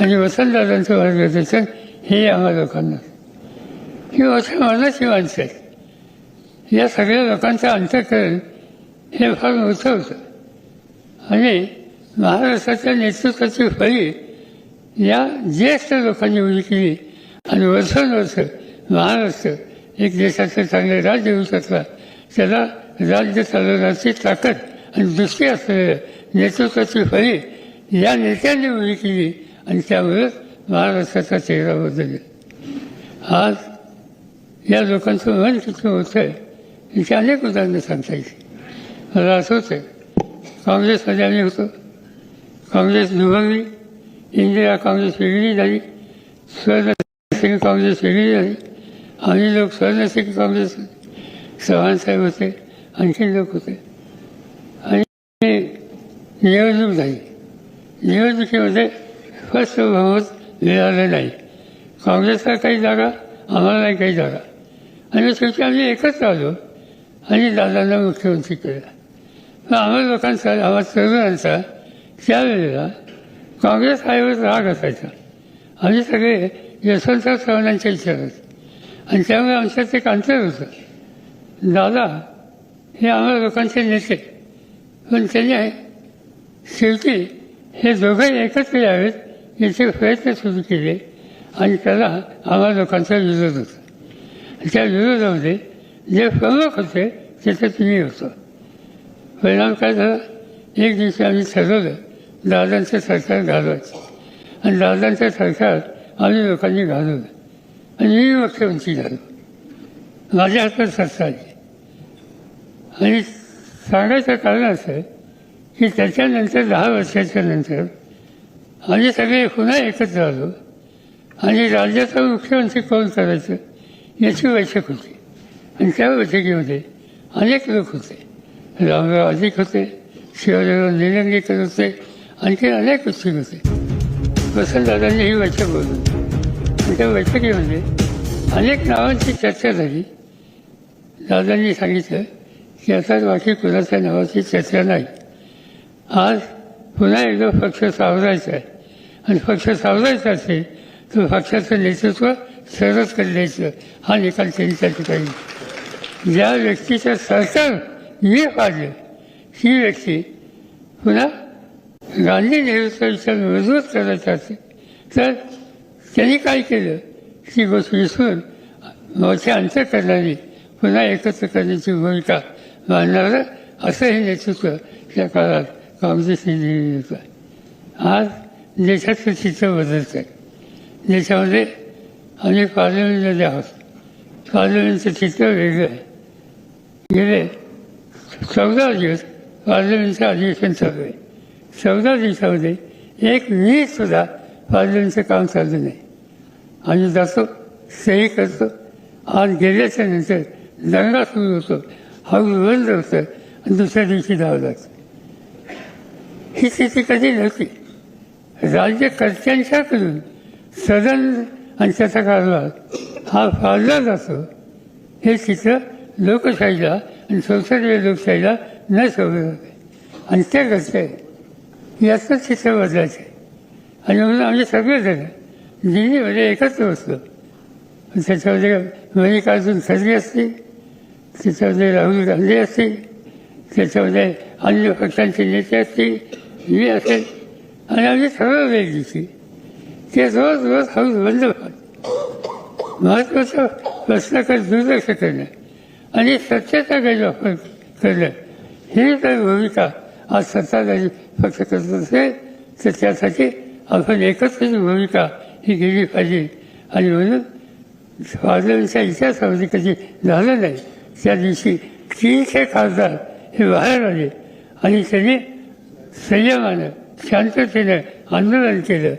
आणि वसंतदादांचं मार्गदर्शन हे आम्हा लोकांना ही मोठ्या मनाची माणसं आहेत या सगळ्या लोकांचं अंतकरण हे फार मोठं होतं आणि महाराष्ट्राच्या नेतृत्वाची फळी या ज्येष्ठ लोकांनी उभी केली आणि वर्षानुवर्ष महाराष्ट्र एक देशाचं चांगले राज्य होऊ शकला त्याला राज्य चालवण्याची ताकद आणि दृष्टी असलेल्या नेतृत्वाची फळी या नेत्यांनी उभी केली आणि त्यामुळे महाराष्ट्राचा चेहरा बदलला. आज या लोकांचं मन किती मोठं आहे याची अनेक उदाहरणं सांगता येईल मला आठवतं आहे काँग्रेसमध्ये आम्ही होतो. काँग्रेस दुभंगली इंदिरा काँग्रेस वेगळी झाली स्वर्णसिंग काँग्रेस वेगळी झाली आम्ही लोक स्वर्णसिंग काँग्रेस चव्हाणसाहेब होते आणखी लोक होते. आणि निवडणूक झाली. निवडणुकीमध्ये फर्स्ट बहुमत मिळालं नाही. काँग्रेसला काही जागा आम्हाला नाही काही जागा. आणि शेवटी आम्ही एकच आलो आणि दादांना मुख्यमंत्री केलं मग आम्हा लोकांचा आम्हा तरुणांचा त्यावेळेला काँग्रेस हायवर राग असायचा. आम्ही सगळे यशवंतराव चव्हाणांच्या विचारात. आणि त्यामुळे आमच्यात एक अंतर होतं. दादा हे आम्हा लोकांचे नेते. पण त्याने शेवटी हे दोघंही एकत्र यावेत. याचे प्रयत्न सुरू केले आणि त्याला आम्हा लोकांचा विरोध होता. त्या विरोधामध्ये जे प्रमुख होते त्याच्यात मी होतो. परिणाम काय झाला? एक दिवशी आम्ही ठरवलं दादांचं सरकार घालवायचं. आणि दादांचं सरकार आम्ही लोकांनी घालवलं. आणि मी मुख्यमंत्री झालो. माझ्या हातात सत्ता आली. आणि सांगायचं कारण असं की त्याच्यानंतर दहा वर्षाच्या नंतर आम्ही सगळे पुन्हा एकत्र आलो. आणि राज्याचा मुख्यमंत्री कोण करायचं? याची बैठक होती. आणि त्या बैठकीमध्ये अनेक लोक होते. रामराव अधिक होते शिवराव निलंगेकर होते आणखी अनेक उत्सुक होते. वसंतदादांनी ही बैठक बोलवली. आणि त्या बैठकीमध्ये अनेक नावांची चर्चा झाली. दादांनी सांगितलं की आता बाकी कुणाच्या नावाची चर्चा नाही. आज पुन्हा एकदा पक्ष सावरायचा आहे. आणि पक्ष सावरायचा असेल तर पक्षाचं नेतृत्व सरस द्यायचं हा निकाल त्यांनी त्या ठिकाणी. ज्या व्यक्तीचं सरकार मी पाडलं ही व्यक्ती पुन्हा गांधी नेहरूचा विचार मजबूत करायचा असेल तर त्यांनी काय केलं? ती गोष्ट विसरून मोठ्या अंतकरणाने पुन्हा एकत्र करण्याची भूमिका मांडणारं असं हे नेतृत्व त्या काळात काँग्रेसने दिलेलं होतं आज देशाचं चित्र बदलत आहे. देशामध्ये आम्ही नद्या आहोत. पार्लमेंटचं चित्र वेगळं आहे. गेले चौदा दिवस पार्लमेंटचं अधिवेशन चालू आहे. चौदा दिवसामध्ये एक मिनिटसुद्धा पार्लमेंटचं काम चाललं नाही. आम्ही जातो सही करतो. आज गेल्याच्यानंतर दंगा सुरू होतो. हळू बंद होतं. आणि दुसऱ्या दिवशी धावं लागतं ही स्थिती कधी नव्हती. राज्यकर्त्यांच्याकडून सदन आणि त्याचा कारभार हा फाळला जातो. हे चित्र लोकशाहीला आणि संसदीय लोकशाहीला न सोडलं होते. आणि ते घडतंय याचं चित्र बदलायचं. आहे आणि म्हणून आम्ही सगळेजण दिल्लीमध्ये एकत्र बसलो. त्याच्यामध्ये मल्लिकार्जुन खरगे असतील त्याच्यामध्ये राहुल गांधी असतील त्याच्यामध्ये अन्य पक्षांचे नेते असतील मी असेल. आणि आम्ही ठरवलं एक दिवशी ते रोज रोज हाऊस बंद व्हावं प्रश्न प्रश्नाकडे दुर्लक्ष करणं आणि सत्यता गैरवापर करणं ही जर भूमिका आज सत्ताधारी पक्ष करत असेल तर त्यासाठी आपण एकत्रच भूमिका ही गेली पाहिजे. आणि म्हणून स्वातंत्र्याच्या इतिहासामध्ये कधी झालं नाही त्या दिवशी तीनशे खासदार हे बाहेर आले आणि त्यांनी संयमानं शांततेनं आंदोलन केलं.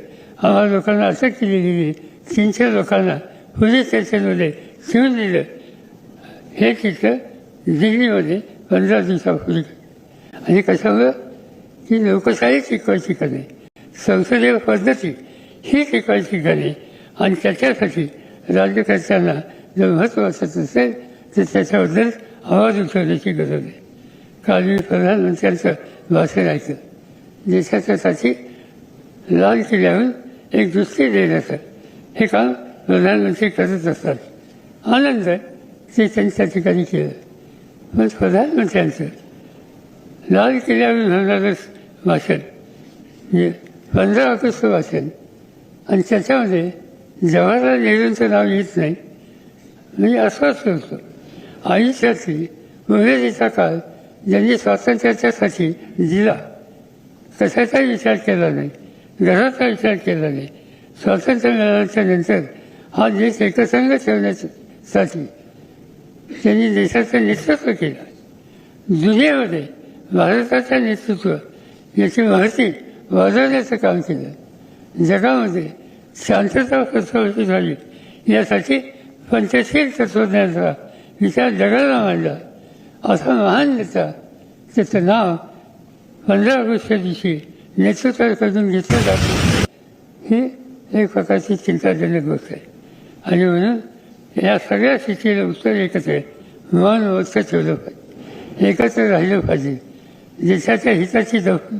आम्हा लोकांना अटक केली गेली तीनशे लोकांना पोलीस स्टेशनमध्ये ठेवून दिलं. हे चित्र दिल्लीमध्ये पंधरा दिवसापूर्वी. आणि कशामुळं की लोकशाही टिकवायची का नाही? संसदीय पद्धती ही टिकवायची का नाही? आणि त्याच्यासाठी राज्यकर्त्यांना जर महत्त्वाचं असेल तर त्याच्याबद्दल आवाज उठवण्याची गरज आहे. काल मी प्रधानमंत्र्यांचं भाषण ऐकलं. देशाच्यासाठी लाल किल्ल्याहून एक दृष्टी देण्याचं हे काम प्रधानमंत्री करत असतात. आनंद ते त्यांच्या ठिकाणी केलं. पण प्रधानमंत्र्यांचं लाल किल्ल्यावरून होणारं भाषण म्हणजे पंधरा ऑगस्ट भाषण आणि त्याच्यामध्ये जवाहरलाल नेहरूंचं नाव येत नाही. म्हणजे अस्वस्थ होतो. आयुष्यातील उमेदीचा काळ ज्यांनी स्वातंत्र्याच्यासाठी दिला कशाचा विचार केला नाही घराचा विचार केला नाही स्वातंत्र्य मिळाल्याच्या नंतर हा देश एकसंघ ठेवण्यासाठी त्यांनी देशाचं नेतृत्व केलं. दुनियेमध्ये भारताचं नेतृत्व याची माहिती वाजवण्याचं काम केलं. जगामध्ये शांतता प्रस्थापित झाली. यासाठी पंचशील तत्वज्ञानाचा विचार जगाला मांडला. असा महान नेता त्याचं नाव पंधरा ऑगस्टच्या दिवशी नेतृत्व करून घेतलं जातं. ही एक प्रकारची चिंताजनक गोष्ट आहे. आणि म्हणून या सगळ्या स्थितीला उत्तर एकच आहे. मन वक्त ठेवलं पाहिजे. एकत्र राहिलं पाहिजे. देशाच्या हिताची दखल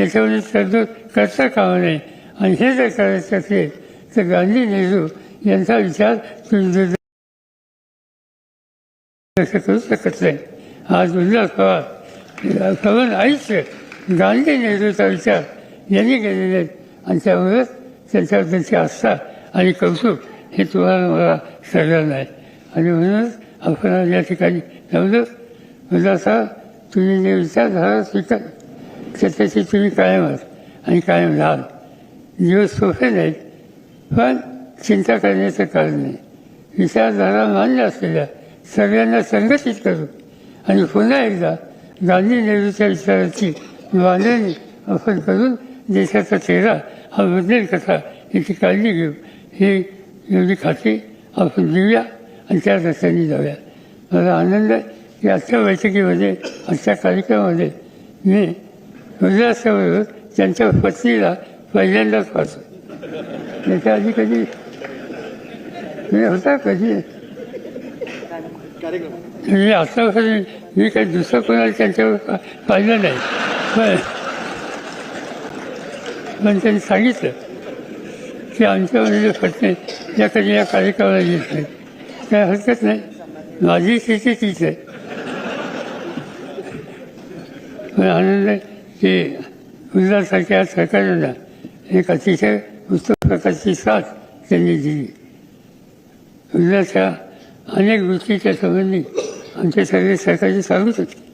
याच्यामध्ये तडजोड करता कामा नये. आणि हे जर करायचं असेल तर गांधी नेहरू यांचा विचार करू शकत नाही. आज उल्हास पवार पवन आईच गांधी नेहरूचा विचार यांनी केलेले आहेत आणि त्यामुळेच त्यांच्यावर त्यांची आस्था आणि कौतुक हे तुम्हाला मला सगळ्यांना आहे आणि म्हणूनच आपण या ठिकाणी लावलं म्हणजे असा तुम्ही जे विचारधारा स्वीकार त्याच्याशी तुम्ही कायम आहात आणि कायम राहाल. दिवस सोपे नाहीत पण चिंता करण्याचं कारण नाही. विचारधारा मान्य असलेल्या सगळ्यांना संघटित करू. आणि पुन्हा एकदा गांधी नेहरूच्या विचाराची बांधणी आपण करून देशाचा चेहरा हा बदलेल कसा याची काळजी घेऊ ही एवढी खात्री आपण देऊया आणि त्या रस्त्याने जाऊया मला आनंद आहे की आजच्या बैठकीमध्ये आजच्या कार्यक्रमामध्ये मी उल्हासाबरोबर त्यांच्या पत्नीला पहिल्यांदाच पाहतो त्याच्या आधी कधी मी होता कधी म्हणजे आतापर्यंत मी काही दुसरं कोणाला त्यांच्यावर पा- पाहिलं नाही पण पण त्यांनी सांगितलं की आमच्यामध्ये पत्नी या कधी या कार्यक्रमाला येत नाही काय हरकत नाही. माझी स्थिती तीच आहे. पण आनंद आहे की उद्यासारख्या सरकारला एक अतिशय उत्तम प्रकारची साथ त्यांनी दिली. उद्याच्या अनेक गोष्टीच्या संबंधी आमचे सगळे सरकारचे सांगत होते.